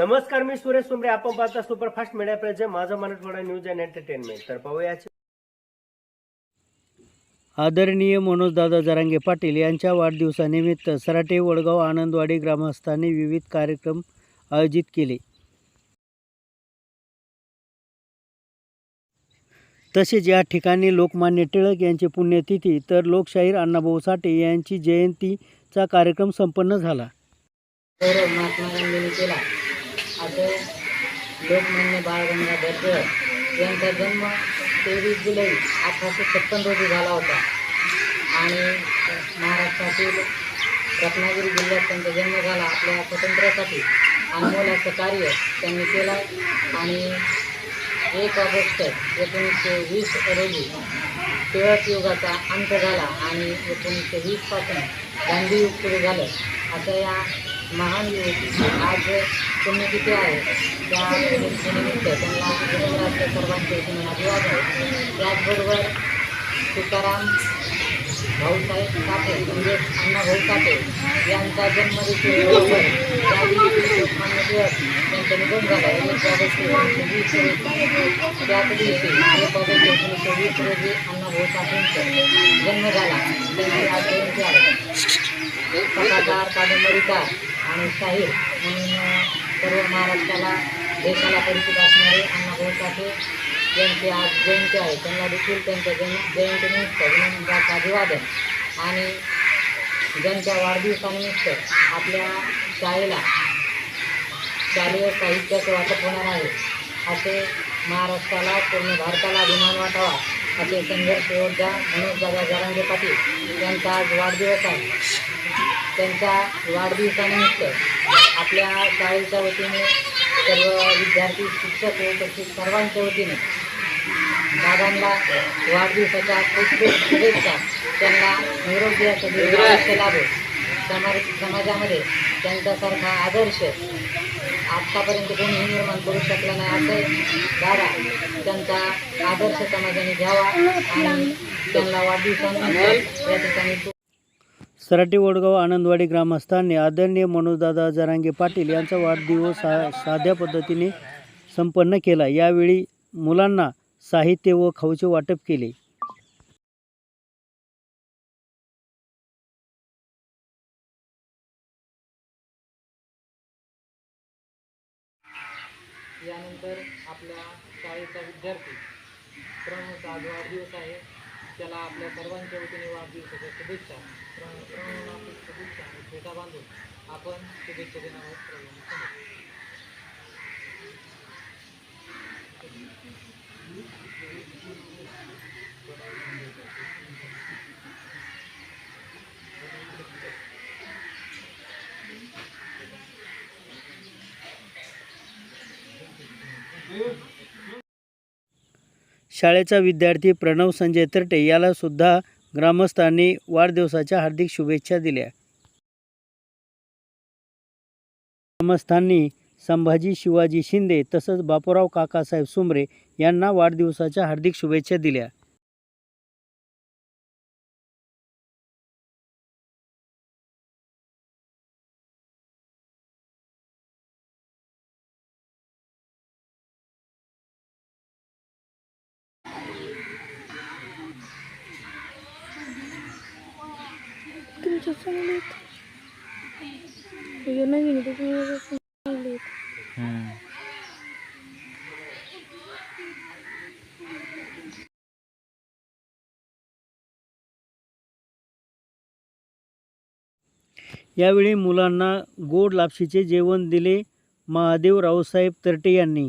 नमस्कार मी सुरेश सुमरे आपण पाहता सुपरफास्ट मीडिया प्रेझे माझं मराठवाडा न्यूज अँड एंटरटेनमेंट. तर पाहूया आदरणीय मनोजदादा जरांगे पाटील यांच्या वाढदिवसानिमित्त सराटे वडगाव आनंदवाडी ग्रामस्थांनी विविध कार्यक्रम आयोजित केले. तसेच या ठिकाणी लोकमान्य टिळक यांची पुण्यतिथी तर लोकशाहीर अण्णाभाऊ साठे यांची जयंतीचा कार्यक्रम संपन्न झाला. गौरव महात्मा गांधींनी केला. आता लोकमान्य बाळ गंगाधर टिळक यांचा जन्म तेवीस जुलै अठराशे छप्पन रोजी झाला होता. आणि महाराष्ट्रातील रत्नागिरी जिल्ह्यात त्यांचा जन्म झाला आपल्या स्वातंत्र्यासाठी. अनमोल कार्य त्यांनी केलं आणि एक ऑगस्ट एकोणीसशे वीस रोजी टिळक युगाचा अंत झाला आणि एकोणीसशे वीसपासून गांधी युग सुरू झालं. असं या महान युग आज पुण्यतिथी आहे त्या निमित्त त्यांना जन्मराष्ट्र सर्वांचे वतीने आहे. त्याचबरोबर तुकाराम भाऊसाहेब काटे म्हणजे अण्णाभाऊ साठे यांचा जन्म देखील त्या दिवशी निधन झाला. एक ऑगस्ट एकोणीसशे वीस रोजी त्याच दिवशी एक ऑगस्ट एकोणीसशे वीस रोजी अण्णाभाऊ साठेंचा जन्म झाला. त्यांची आज जयंती आहे कथाकार कादंबरीकार आणि शाहीर म्हणून सर्व महाराष्ट्राला देशाला परिचित असणारे अण्णाभाऊ साठे यांची आज जयंती आहे. त्यांना देखील त्यांच्या जन जयंतीनिमित्त विनम्राचं अभिवादन. आणि ज्यांच्या वाढदिवसानिमित्त आपल्या शाळेला शालेय साहित्याचं वाटप होणार आहे असे महाराष्ट्राला पूर्ण भारताला अभिमान वाटावा. असे संघर्ष योद्धा मनोजदादा जरांगे पाटील यांचा आज वाढदिवस आहे. त्यांच्या वाढदिवसानिमित्त आपल्या शाळेच्या वतीने सर्व विद्यार्थी शिक्षक व तसेच सर्वांच्या वतीने दादांना वाढदिवसाच्या शुभेच्छा. त्यांना निरोगी असं दीर्घ लाभो समाज समाजामध्ये त्यांच्यासारखा आदर्श आत्तापर्यंत कोणीही निर्माण करू शकला नाही असं दादा त्यांचा आदर्श समाजाने घ्यावा आणि त्यांना वाढदिवसानिमित्त या ठिकाणी खूप वडगाव आनंदवाडी ग्रामस्थांनी आदरणीय मनोजदादा जरांगे पाटील यांचा वाढदिवस सा साध्या पद्धतीने संपन्न केला. यावेळी मुलांना साहित्य व खाऊचे वाटप केले. यानंतर आपल्या शाळेचा विद्यार्थी प्रमुख आज वाढदिवस आहे. त्याला आपल्या सर्वांच्या वतीने वाढदिवसाच्या शुभेच्छा. प्रण प्रणवनातील शुभेच्छा भेटा बांधून आपण शुभेच्छा देणार आहोत शाळेचा विद्यार्थी प्रणव संजय तरटे यालासुद्धा ग्रामस्थांनी वाढदिवसाच्या हार्दिक शुभेच्छा दिल्या. ग्रामस्थांनी संभाजी शिवाजी शिंदे तसंच बापूराव काकासाहेब सुमरे यांना वाढदिवसाच्या हार्दिक शुभेच्छा दिल्या. तुमचे चांगले आहेत हे नवीन आहे, त्याच्यामुळे चांगले आहेत यावेळी मुलांना गोड लापशीचे जेवण दिले महादेव रावसाहेब तरटे यांनी.